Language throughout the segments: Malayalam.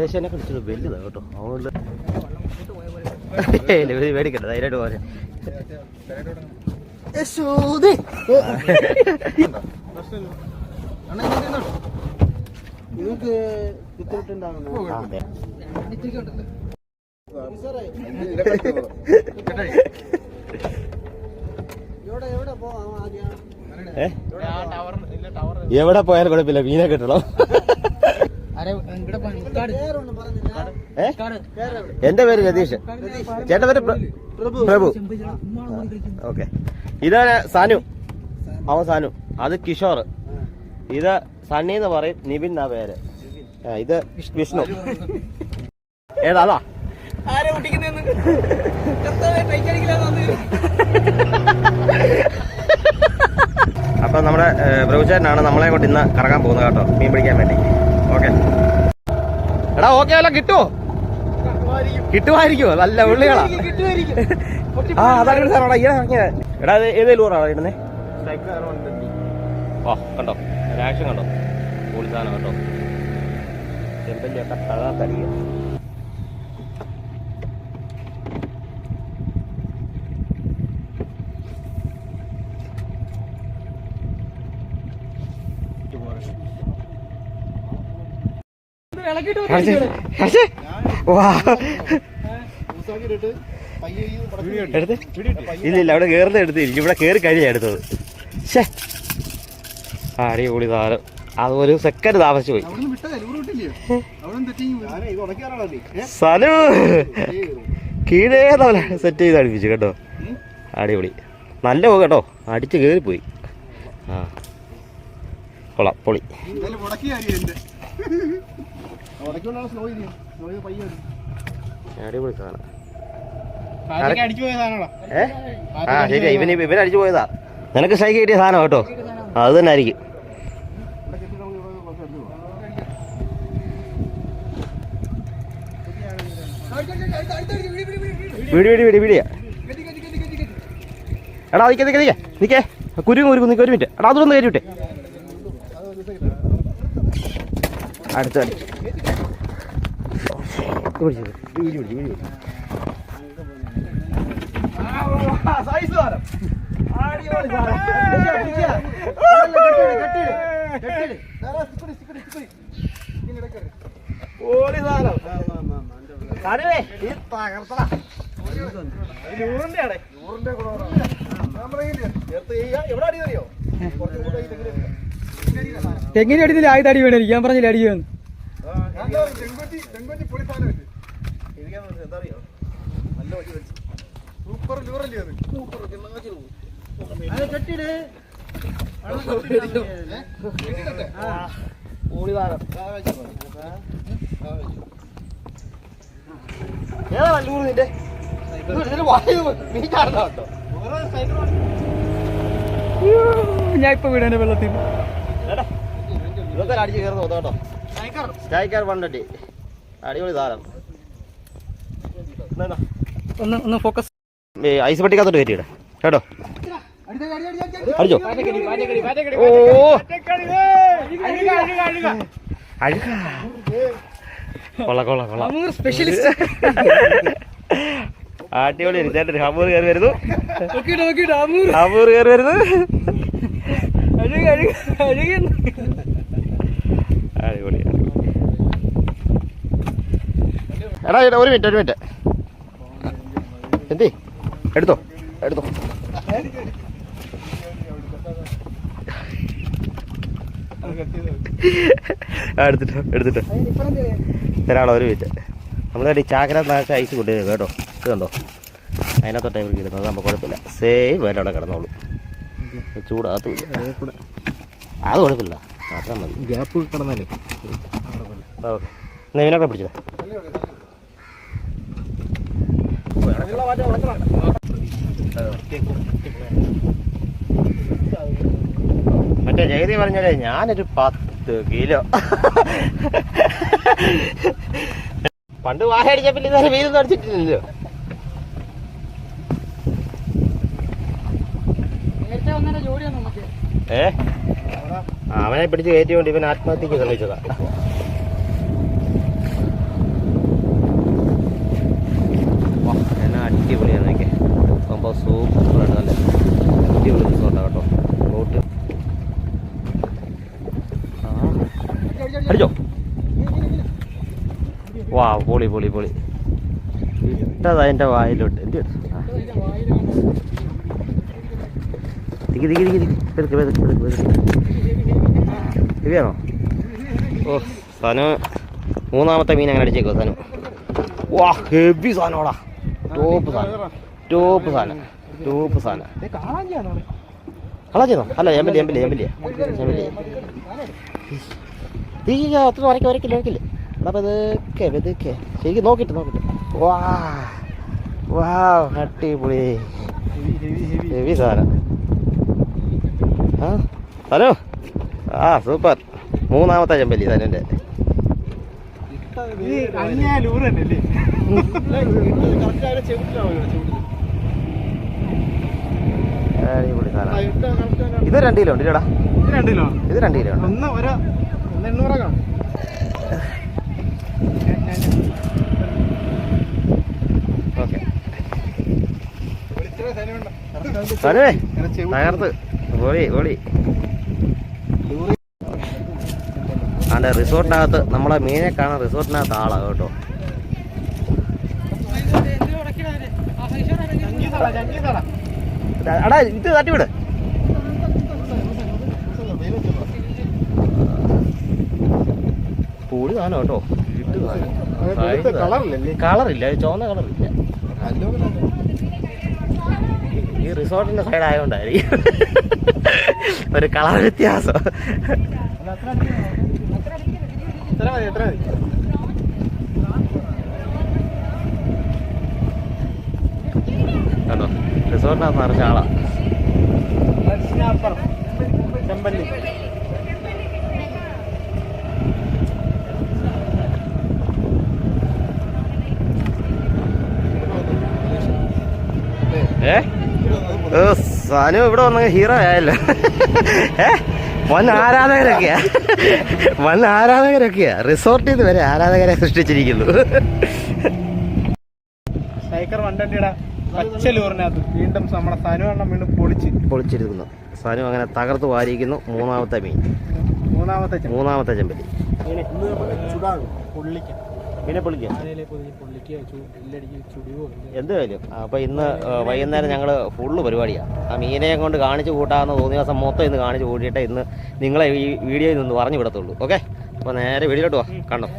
ഞാൻ ഉദ്ദേശിച്ചതിനെ കുറിച്ചത് വലുതാ കേട്ടോ. അതുകൊണ്ട് മേടിക്കണ്ട ധൈര്യമായിട്ട് പോരെ നിങ്ങൾക്ക്? എവിടെ പോയാലും കുഴപ്പമില്ല മീനെ കിട്ടണം പേരൊന്നും പറഞ്ഞില്ല ഏ? പേരെവിടെ എന്റെ പേര് രതീഷ്. ചേട്ടൻ പേര് പ്ര- പ്രഭു. ഓക്കെ. ഇതാണ് സാനു. അവൻ സാനു. അത് കിഷോർ. ഇത് സണ്ണി എന്ന് പറയും. നിബിൻ എന്നാ പേര്. ഇത് വിഷ്ണു. ഏതാ അതാ? അപ്പൊ നമ്മുടെ പ്രഭുചേട്ടനാണ് നമ്മളെ കൊണ്ട് ഇന്ന് കറങ്ങാൻ പോകുന്നത് കേട്ടോ. മീൻ പിടിക്കാൻ വേണ്ടി. ഓക്കെ. എടാ ഓക്കെ അല്ല കിട്ടുമോ കിട്ടുമായിരിക്കുമോ? നല്ല ഉള്ളികളാ. ആ അതാണ് സാറാണ് ഇറങ്ങിയ എടാ ഇത് ഏതേ ലൂറാണോ ഇടുന്നേ? ഓ കണ്ടോ? ആക്ഷൻ കണ്ടോ? പൊളിസാനം കേട്ടോ ചെമ്പല്ലി ഒക്കെ തകർത്തടിക്കുക കാണിച്ച്, കാണിച്ച്. വാ. എടുത്ത് ഇല്ല ഇല്ല അവിടെ കേറുന്ന എടുത്തിരിക്കും. ഇവിടെ കേറി കഴിയാ എടുത്തത്. ശ്ശേ. ആ, അടിപൊളി സാധനം അത് ഒരു സെക്കൻഡ് താമസിച്ചു പോയി. സനു. കീഴേ തവല സെറ്റ് ചെയ്ത് അടുപ്പിച്ചു കേട്ടോ. അടിപൊളി. നല്ല പോകും കേട്ടോ. അടിച്ച് കയറിപ്പോയി ആ. കൊള്ളാം പൊളി. അടിപൊളി സാധനം ഏ? ആ ശരി ഇവന് ഇവൻ അടിച്ചു പോയതാ. നിനക്ക് സ്ട്രൈക്ക് കിട്ടിയ സാധനം കേട്ടോ. അത് തന്നെ ആയിരിക്കും. വീടി വീടി വീടി വീടിയാ എടാ നിക്കേ നിക്കേ നിൽക്കേ നിൽക്കേ കുരു കുരുങ്ങ് നിൽക്കുക ഒരു മിനിറ്റ്. എടാ അതൊന്ന് കയറ്റി വിട്ടേ. അടുത്ത അടിച്ചു പിടിച്ചു വീടി പിടിച്ചു ആദ്യത്തെ അടി വേണം ഞാൻ പറഞ്ഞില്ല അടി വേണം അത് കെട്ടിട് ഏതാ വല്ലൂർ നിന്റെ ഞാൻ ഇപ്പൊ വീടാൻ വെള്ളത്തിൽ. ഇതൊക്കെ അടിച്ച് കയറുന്ന കേട്ടോ. സ്ട്രൈക്കർ പണ്ടടി അടിപൊളി താരം. ഒന്ന് ഒന്ന് ഫോക്കസ് ഐസ് പെട്ടിക്കകത്തോട്ട് കയറ്റിയിട. കേട്ടോ? അടിച്ചോ? ഓ അഴുക കൊള്ള കൊള്ള കൊള്ള. സ്പെഷ്യലിസ്റ്റ് അടിപൊളി ചേട്ടൻ ഹമൂർ കയറി വരുന്നു. ഹമൂർ. കയറി വരുന്നു. അടിപൊളി. എടാ ചേട്ടാ ഒരു മിനിറ്റ് ഒരു മിനിറ്റ്. എന്തി? എടുത്തോ എടുത്തോ. ആ, എടുത്തിട്ടോ എടുത്തിട്ടോ. തരാളോ ഒരു മിനിറ്റ് നമ്മളെ ചാകരത്തിനകത്ത് ഐസ് കൊണ്ടുവരും കേട്ടോ. ഇത് കണ്ടോ? അതിനകത്തോട്ട് ടൈമിൽ കിട്ടുന്നത് നമുക്ക് കുഴപ്പമില്ല. സെയിം വേണ്ട അവിടെ കിടന്നോളൂ. ചൂടാകത്തില്ല അത് കുഴപ്പമില്ല. അത്ര മതി. ഗ്യാപ്പ് കിടന്നാലേ. ഓക്കെ. എന്നാ ഇതിനൊക്കെ പിടിച്ചത് മറ്റേ ജഗതി പറഞ്ഞാലേ ഞാനൊരു പത്ത് കിലോ. പണ്ട് വാഹ അടിച്ച പിന്നെ ഇതുവരെ വീരൊന്നും അടിച്ചിട്ടില്ലല്ലോ ഏ? അവനെ പിടിച്ച് കയറ്റിക്കൊണ്ട് ഇവൻ ആത്മഹത്യക്ക് ശ്രമിച്ചതാ. എന്നാ അടിപൊളിയാണ് നോക്കെ സംഭവം സൂപ്പറായിട്ട് നല്ല അടിപൊളി റിസോർട്ടാണ് കേട്ടോ? ബോട്ട് അടിച്ചോ? വാ പൊളി പൊളി പൊളി. ഇട്ടത് അതിന്റെ വായിലോട്ട്. എന്ത് ണോ ഓ സനു. മൂന്നാമത്തെ മീൻ അങ്ങനെ അടിച്ചേക്കോ സനു. വാ ഹെവി സാനോടാ ടോപ്പ് സാധനം. ടോപ്പ് സാധനം ടോപ്പ് സാധനം കളാച്ചോ അല്ല എമ്പല്ലേ എം എൽ എമ്പല്ലേ തീ അത്ര വരയ്ക്ക് വരയ്ക്കില്ല വരയ്ക്കില്ല എന്നാ പതുക്കെ പതുക്കെ ശരിക്കും നോക്കിട്ട് നോക്കിട്ട് വാ വാ അടിപൊളി ഹെവി സാധനം ആ ഹലോ ആ സൂപ്പർ മൂന്നാമത്തെ ചെമ്പല്ലി സനുവിന്റെ അടിപൊളി സാധനം. ഇത് രണ്ട് കിലോ ഉണ്ട് ഇല്ലടാ. രണ്ടിലോ ഇത് രണ്ട് കിലോ ഉണ്ട് ഒന്ന് ഒരു ഓക്കെ. തകർത്ത്. ഓളി ഓളി അതെ റിസോർട്ടിനകത്ത് നമ്മളെ മീനെ കാണാൻ റിസോർട്ടിനകത്ത് ആളാ കേട്ടോ. അടാ ഇത് തട്ടിവിട് പൊളി സാധനം കേട്ടോ. കളറില്ല ചുവന്ന കളറില്ല ഈ റിസോർട്ടിന്റെ സൈഡ് ആയതുകൊണ്ടായിരിക്കും. ഒരു കളർ വ്യത്യാസം. എത്ര മതി എത്ര മതി? കണ്ടോ? റിസോർട്ടിനകത്ത് നിറച്ച ആളാ. അപ്പുറം ചെമ്പല്ലി. ഏ? സാനു ഇവിടെ വന്ന ഹീറോ ആയല്ലോ. ഏ? വൻ ആരാധകരൊക്കെയാ. വന്ന് ആരാധകരൊക്കെയാ. റിസോർട്ടിൽ നിന്ന് വരെ ആരാധകരെ സൃഷ്ടിച്ചിരിക്കുന്നു. സൈക്കർ വണ്ടണ്ടിയുടെ പച്ച ലൂറിനകത്ത് വീണ്ടും നമ്മുടെ സനുവെണ്ണം വീണ്ടും പൊളിച്ച്. പൊളിച്ചിരിക്കുന്നു. സാനു അങ്ങനെ തകർത്ത് വാരിയിരിക്കുന്നു മൂന്നാമത്തെ മീൻ. മൂന്നാമത്തെ മൂന്നാമത്തെ ചെമ്പലി ചുടാകും പൊള്ളിക്കാം മീനെ പൊളിക്കാം അതിലെ പൊള്ളിക്കുക എല്ലടിക്ക് ചുടുവോ എന്ത് കാര്യം? അപ്പോൾ ഇന്ന് വൈകുന്നേരം ഞങ്ങൾ ഫുള്ള് പരിപാടിയാണ് ആ മീനെ കൊണ്ട് കാണിച്ചു കൂട്ടാന്ന് തോന്നിയ ദിവസം മൊത്തം ഇന്ന് കാണിച്ചു കൂട്ടിയിട്ട് ഇന്ന് നിങ്ങളെ ഈ വീഡിയോയിൽ നിന്ന് പറഞ്ഞു വിടത്തുള്ളൂ. ഓക്കെ? അപ്പോൾ നേരെ വീഡിയോട്ട് വാ കണ്ടോ?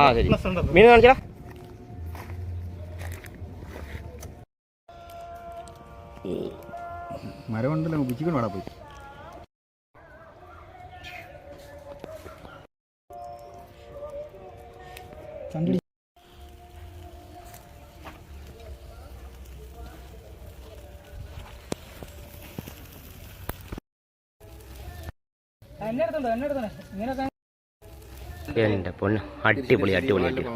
ആ ശരി. മീൻ കാണിച്ചാ മരമുണ്ടല്ലോ ഉച്ചിക്കൊണ്ട് വേണം പോയി. എന്നെ എടുത്തോണ്ടോ എന്നെ എടുത്തോണ്ടോ ഇങ്ങനെ എന്റെ പൊന്ന്. അടിപൊളി അടിപൊളി അടിപൊളി.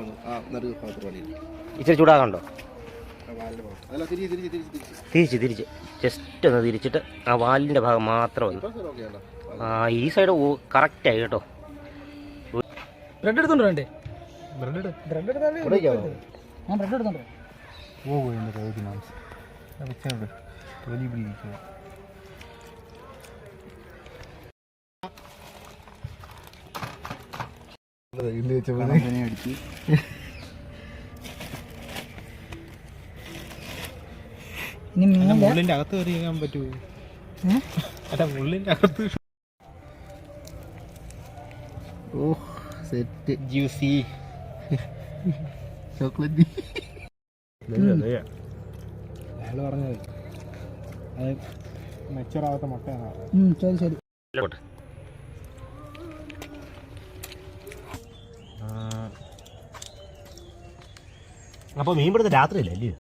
ഇച്ചിരി ചൂടാകണ്ടോ തിരിച്ച് തിരിച്ച്. ജസ്റ്റ് ഒന്ന് തിരിച്ചിട്ട് ആ വാലിന്റെ ഭാഗം മാത്രം ഒന്ന്. ആ ഈ സൈഡ് കറക്റ്റായി കേട്ടോ. ബ്രെഡ് എടുത്തോണ്ടോ വേണ്ടേ ബ്രെഡ് ബ്രെഡ് ഞാൻ ബ്രെഡ് എടുത്തോണ്ടോ ഓ എന്റെ മുള്ളിന്റെ അകത്ത് കയറി ചെയ്യാൻ പറ്റുമോ അല്ല മുള്ളിന്റെ അകത്ത് ഓ സെറ്റ് ജ്യൂസി. ചോക്ലേറ്റ് അയാൾ പറഞ്ഞത്. അത് മെച്ചറാവാത്ത മുട്ടയാണ്? ശരി ശരി. പോട്ടെ. ആ. അപ്പൊ മീൻ പിടുത്തം രാത്രിയില്ല അല്ലേ